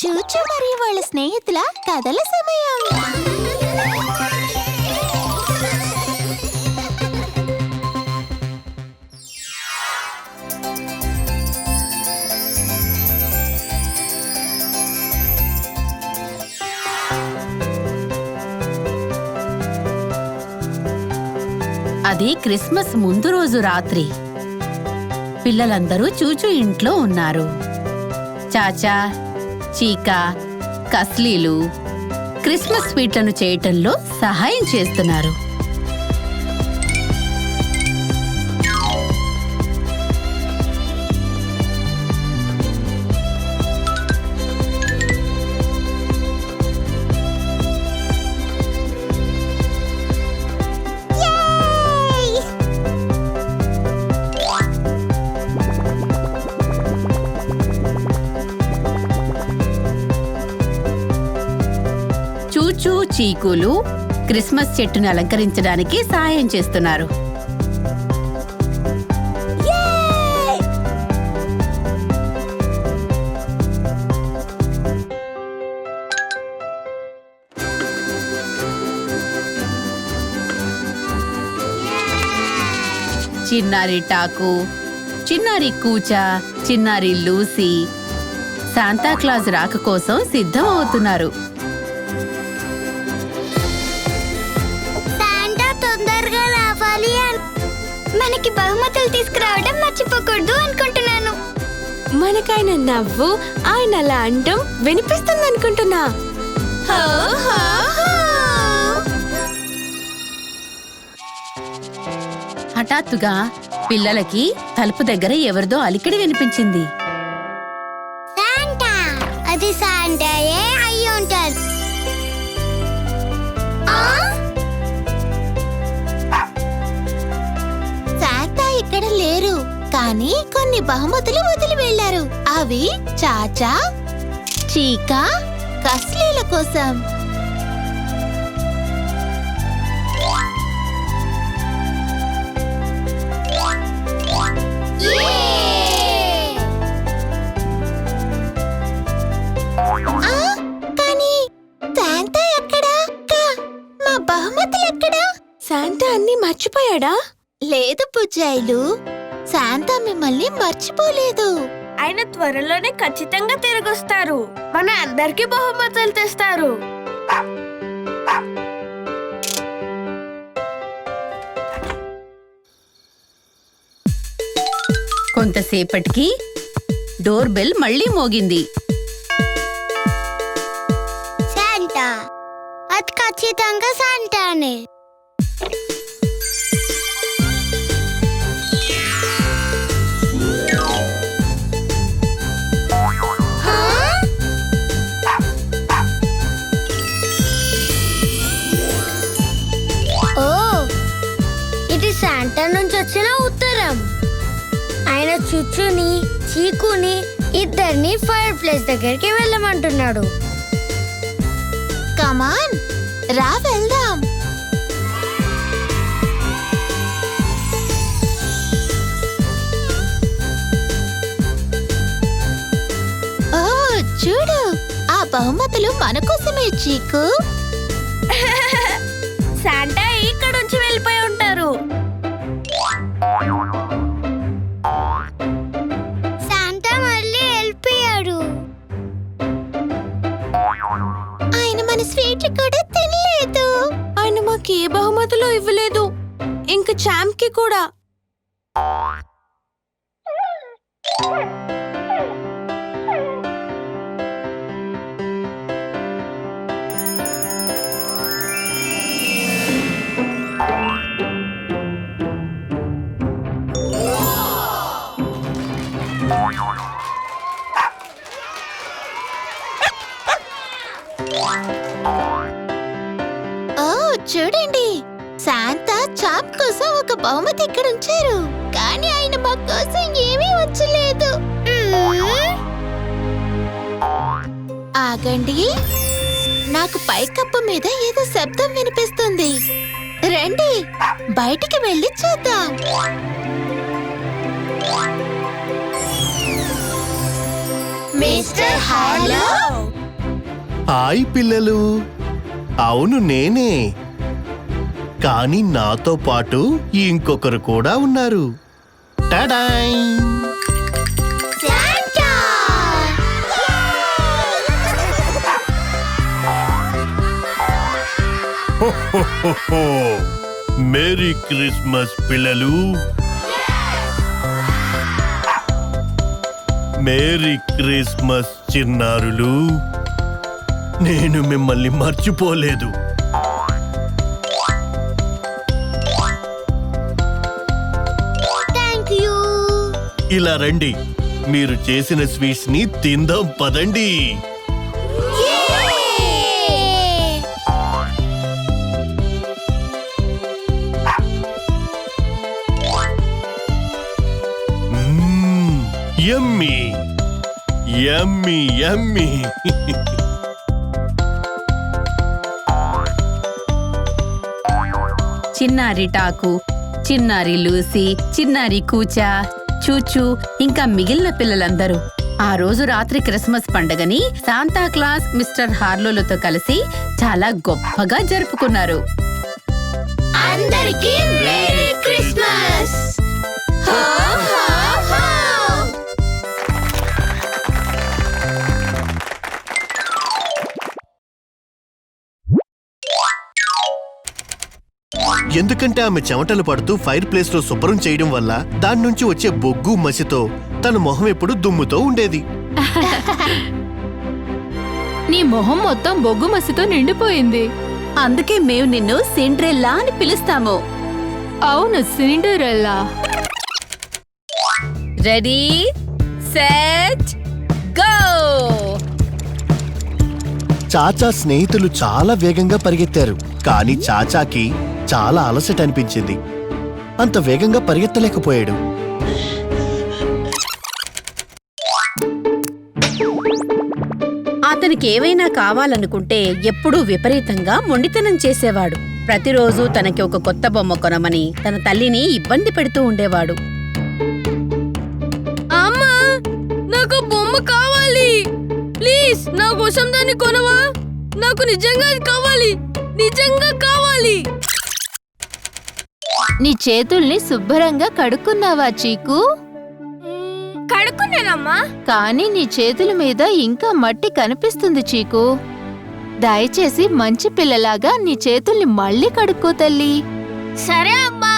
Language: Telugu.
చూచు మరియు వాళ్ళ స్నేహితుల కథల సమయం. అది క్రిస్మస్ ముందు రోజు రాత్రి. పిల్లలందరూ చూచు ఇంట్లో ఉన్నారు. చాచా చీకా కస్లీలు క్రిస్మస్ స్వీట్లను చేయటంలో సహాయం చేస్తున్నారు. చూచూ చీకులు క్రిస్మస్ చెట్టును అలంకరించడానికి సాయం చేస్తున్నారు. చిన్నారి టాకు చిన్నారి కూచ చిన్నారి లూసీ శాంతాక్లాజ్ రాక కోసం సిద్ధం అవుతున్నారు రావాలి మనకి బహుమతులు తీసుకురావడం మర్చిపోకూడదు అనుకుంటున్నాను. మనకాయన నవ్వు ఆయన అలా అండం వినిపిస్తుంది అనుకుంటున్నా హఠాత్తుగా పిల్లలకి తలుపు దగ్గర ఎవరిదో అలికిడి వినిపించింది. అది శాంటాయే? కానీ కొన్ని బహుమతులు వదిలి వెళ్ళారు అవి చాచా చీకా కస్లీల కోసం. అన్ని మర్చిపోయాడా? లేదు పుజ్జాయిలు శాంతా మిమ్మల్ని మర్చిపోలేదు. ఆయన త్వరలోనే ఖచ్చితంగా తిరిగొస్తారు. మన అందరికి బహుమతులు తెస్తారు. కొంతసేపటికి డోర్ బెల్ మళ్ళీ మోగింది. శాంటా అది ఖచ్చితంగా శాంటానే చుచ్చుని చీకుని ఇద్దరిని ఫైర్ ప్లేస్ దగ్గరికి వెళ్ళమంటున్నాడు. కమాన్ రా వెళ్దాం. ఓ చూడు ఆ బహుమతులు మన కోసమే చీకు. శాంటా ఇక్కడ నుంచి వెళ్ళిపోయి కూడా తినలేదు. ఆయన మాకు ఏ బహుమతులు ఇవ్వలేదు. ఇంక చాంప్కి కూడా. ఓ చూడండి శాంతా చాప్ కోసం ఒక బహుమతి ఇక్కడ ఉంచారు. కానీ ఆయన మా కోసం ఏమీ వచ్చలేదు ఆగండి. నాకు పైకప్పు మీద ఏదో శబ్దం వినిపిస్తుంది. రండి బయటికి వెళ్ళి చూద్దాం. Mister hello. హాయ్ పిల్లలు. అవును నేనే. కానీ నాతో పాటు ఇంకొకరు కూడా ఉన్నారు. టడాయ్! మేరీ క్రిస్మస్ పిల్లలు. మేరీ క్రిస్మస్ చిన్నారులు. నేను మిమ్మల్ని మర్చిపోలేదు. ఇలా రండి. మీరు చేసిన స్వీట్స్ని తిందాం పదండి. యమ్మీ. Yummy yummy. చిన్నారి టాకు చిన్నారి లూసి చిన్నారి కూచా. చూచూ ఇంకా మిగిలిన పిల్లలందరూ. ఆ రోజు రాత్రి క్రిస్మస్ పండగని శాంతా క్లాస్ మిస్టర్ హార్లోలతో కలిసి చాలా గొప్పగా జరుపుకున్నారు. అందరికీ మేరీ క్రిస్మస్! ఎందుకంటే ఆమె చెమటలు పడుతూ ఫైర్ ప్లేస్లో శుభ్రం చేయడం వల్ల దాని నుంచి వచ్చే బొగ్గు మసితో తన మొహం ఎప్పుడు దుమ్ముతో ఉండేది. నీ మొహం మొత్తం బొగ్గు మసితో నిండిపోయింది. అందుకే మేము నిన్ను సిండ్రెల్లా అని పిలుస్తాము. అవును సిండరెల్లా. రెడీ? సెట్? గో! చాచా స్నేహితులు చాలా వేగంగా పరిగెత్తారు. కానీ చాచాకి చాలా అలసట అనిపించింది. అంత వేగంగా పరిగెత్తలేకపోయాడు. అతనికి ఏవైనా కావాలనుకుంటే ఎప్పుడూ విపరీతంగా మొండితనం చేసేవాడు. ప్రతిరోజు తనకి ఒక కొత్త బొమ్మ కొనమని తన తల్లిని ఇబ్బంది పెడుతూ ఉండేవాడు. అమ్మా నాకు బొమ్మ కావాలి. ప్లీజ్ నా కోసం దాన్ని కొనవా? నాకు నిజంగా కావాలి. నిజంగా కావాలి. నీ చేతుల్ని శుభ్రంగా కడుక్కున్నావా చీకు? కడుక్కున్నానమ్మా. కానీ నీ చేతుల మీద ఇంకా మట్టి కనిపిస్తుంది చీకు. దయచేసి మంచి పిల్లలాగా నీ చేతుల్ని మళ్ళీ కడుక్కో తల్లి. సరే అమ్మా.